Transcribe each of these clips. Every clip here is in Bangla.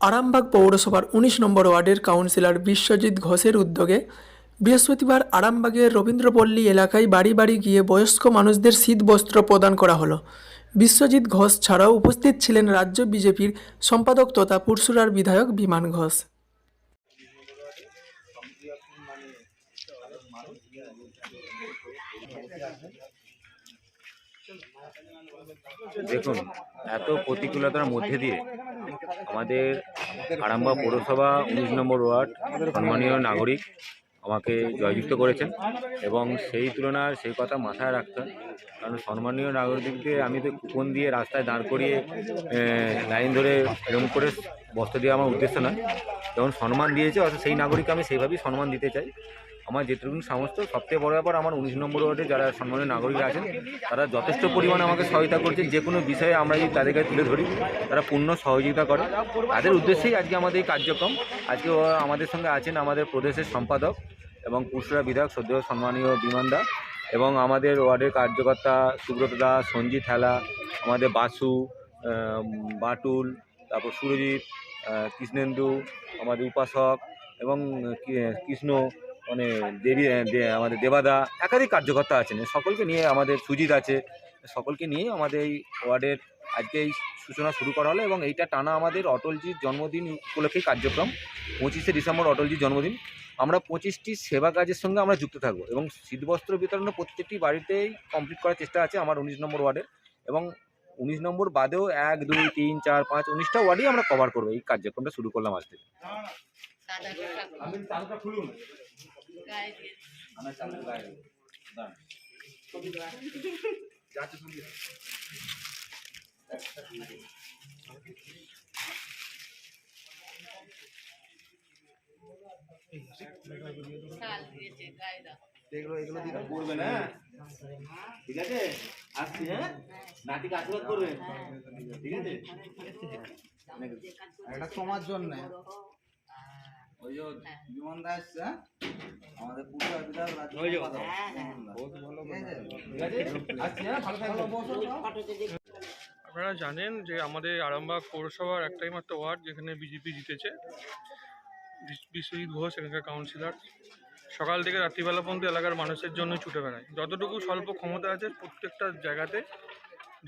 আরামবাগ পৌরসভার উনিশ নম্বর ওয়ার্ডের কাউন্সিলর বিশ্বজিৎ ঘোষের উদ্যোগে বৃহস্পতিবার আরামবাগের রবীন্দ্রপল্লী এলাকায় বাড়ি বাড়ি গিয়ে বয়স্ক মানুষদের শীতবস্ত্র প্রদান করা হলো। বিশ্বজিৎ ঘোষ ছাড়াও উপস্থিত ছিলেন রাজ্য বিজেপির সম্পাদক তথা পুরসুরার বিধায়ক বিমান ঘোষ। দেখুন, এত প্রতিকূলতার মধ্যে দিয়ে আমাদের আরামবাগ পৌরসভা উনিশ নম্বর ওয়ার্ড সম্মানীয় নাগরিক আমাকে জয়যুক্ত করেছেন এবং সেই তুলনায় সেই কথা মাথায় রাখতে। কারণ সম্মানীয় নাগরিকদেরকে আমি তো কুপন দিয়ে রাস্তায় দাঁড় করিয়ে লাইন ধরে এরকম করে বস্ত্র দেওয়া আমার উদ্দেশ্য নয় যেমন সম্মান দিয়েছে অর্থাৎ সেই নাগরিককে আমি সেইভাবেই সম্মান দিতে চাই আমার যেটুকু সামর্থ্য সবথেকে বড় ব্যাপার আমার উনিশ নম্বর ওয়ার্ডে যারা সম্মানীয় নাগরিকরা আছেন, তারা যথেষ্ট পরিমাণে আমাকে সহায়তা করছে। যে কোনো বিষয়ে আমরা যদি তাদের কাছে তুলে ধরি, তারা পূর্ণ সহযোগিতা করে। তাদের উদ্দেশ্যেই আজকে আমাদের এই কার্যক্রম। আজকে আমাদের সঙ্গে আছেন আমাদের প্রদেশের সম্পাদক এবং পুরসুরা বিধায়ক সদ্য সম্মানীয় বিমানদা এবং আমাদের ওয়ার্ডের কার্যকর্তা সুব্রত দাস সঞ্জিত হেলা, আমাদের বাসু বাটুল, তারপর সুরজিৎ কৃষ্ণেন্দু, আমাদের উপাসক এবং কৃষ্ণ মানে দেবী আমাদের দেবাদা একাধিক কার্যকর্তা আছেন। সকলকে নিয়ে আমাদের সুজিত আছে। সকলকে নিয়ে আমাদের এই ওয়ার্ডের আজকে এই সূচনা শুরু করা হলো এবং এইটা টানা আমাদের অটলজির জন্মদিন উপলক্ষে কার্যক্রম। পঁচিশে ডিসেম্বর অটলজির জন্মদিন। আমরা পঁচিশটি সেবা কাজের সঙ্গে আমরা যুক্ত থাকব এবং শীতবস্ত্র বিতরণ প্রত্যেকটি বাড়িতেই কমপ্লিট করার চেষ্টা আছে আমার উনিশ নম্বর ওয়ার্ডের এবং উনিশ নম্বর বাদেও এক দুই তিন চার পাঁচ উনিশটা ওয়ার্ডেই আমরা কভার করব। এই কার্যক্রমটা শুরু করলাম আজ থেকে। এগুলো দিতে না? ঠিক আছে? আসছি হ্যাঁ? নাতিকে আশীর্বাদ করবেন ঠিক আছে? এটা তোমার জন্য। ওই যে বিমান দা এসছে হ্যাঁ? আমাদের পুরো বিধায়ক রাজ্য সম্পাদক। বহুত ভালো ঠিক আছে? ঠিক আছে? আসছি হ্যাঁ আপনারা জানেন যে আমাদের আরামবাগ পৌরসভার একটাই মাত্র ওয়ার্ড যেখানে বিজেপি জিতেছে। বিশ- বিশ্বজিৎ ঘোষ এখানকার কাউন্সিলর। সকাল থেকে রাত্রিবেলা পর্যন্ত এলাকার মানুষের জন্য ছুটে বেড়ায়। যতটুকু স্বল্প ক্ষমতা আছে প্রত্যেকটা জায়গাতে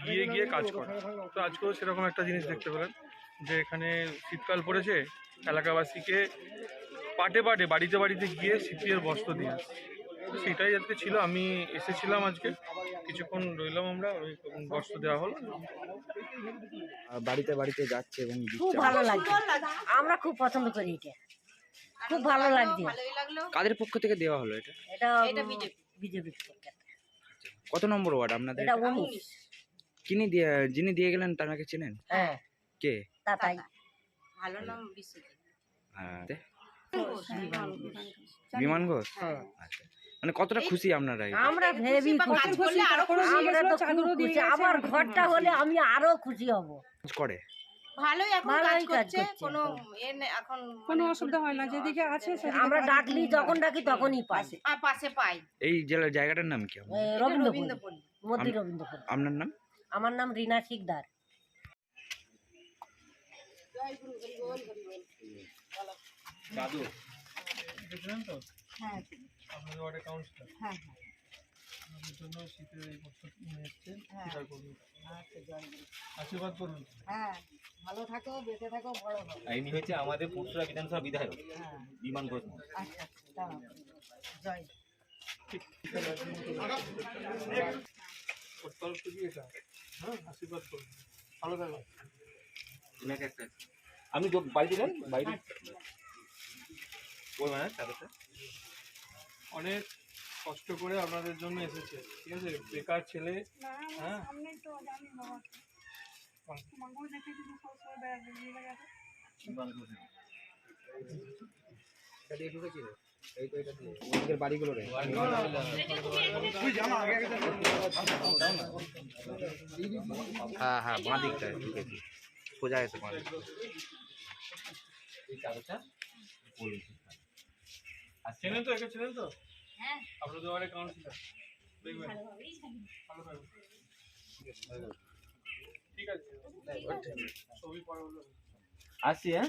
গিয়ে গিয়ে কাজ করে। তো আজকেও সেরকম একটা জিনিস দেখতে পেলেন। যে এখানে শীতকাল পড়েছে এলাকাবাসীকে পাটে পাটে বাড়িতে বাড়িতে গিয়ে শীতের বস্ত্র দিয়ে সেটাই আজকে ছিল আমি এসেছিলাম আজকে। কিছুক্ষণ রইলাম আমরা ওই বস্ত্র দেওয়া হলো। বাড়িতে বাড়িতে যাচ্ছে এবং খুব ভালো লাগছে। আমরা খুব পছন্দ করি এটা। খুব ভালো লাগছে। ভালোই লাগল কাদের পক্ষ থেকে দেওয়া হলো এটা? এটা এটা বিজেপি। কত নম্বর ওয়ার্ড আপনাদের? এটা উনিশ। কিনি দিয়ে যিনি দিয়ে গেলেন তাকে চেনেন? হ্যাঁ। কে? তা তাই। ভালো নাম বিশ্বজিৎ হ্যাঁ, বিমান ঘোষ হ্যাঁ। আচ্ছা। মানে কতটা খুশি আপনারা আমরা আরও খুশি। আমরা তো খুশি। আমার ঘরটা হলে আমি আরও খুশি হব। করে? ভালোই এখন কাজ করছে করছে। কোনো এখন কোনো অসুবিধা হয় না। যেদিকে আছে আমরা ডাকলি যখন ডাকি তখনই পাই। পাশে পাই। এই জেলার জায়গাটার নাম কি মোদি আম- আপনার নাম? আমার নাম রিনা শিকদার। দেখলেন তো হ্যাঁ আপনাদের কাউন্সিলর হ্যাঁ আপনাদের জন্য শীতের এই বস্ত্র নিয়ে এসছেন হ্যাঁ। স্বীকার করুন আচ্ছা জয় গুরু আশীর্বাদ করুন হ্যাঁ ভালো থাকো বেঁচে থাকো বড় হও ইনি হচ্ছে আমাদের পুরসুরা বিধানসভা বিধায়ক হ্যাঁ বিমান ঘোষ। আচ্ছা জয় ওর তরফ থেকে এটা হ্যাঁ আশীর্বাদ করুন ভালো একটা আপনি বাড়িতে যান বাড়িতে ওই মানে চাদরটা অনেক কষ্ট করে আপনাদের জন্য এসেছে ঠিক আছে? বেকার ছেলে হ্যাঁ? বাড়িগুলো রে। হ্যাঁ হ্যাঁ বাঁ দিকটায় ঢুকেছি সোজা এসে আর চেনেন তো একে চেনেন তো? হ্যাঁ। ওয়ার্ডের কাউন্সিলর দেখবেন। ভালো ঠিক আছে। ছবি পরে হলো আসছি হ্যাঁ?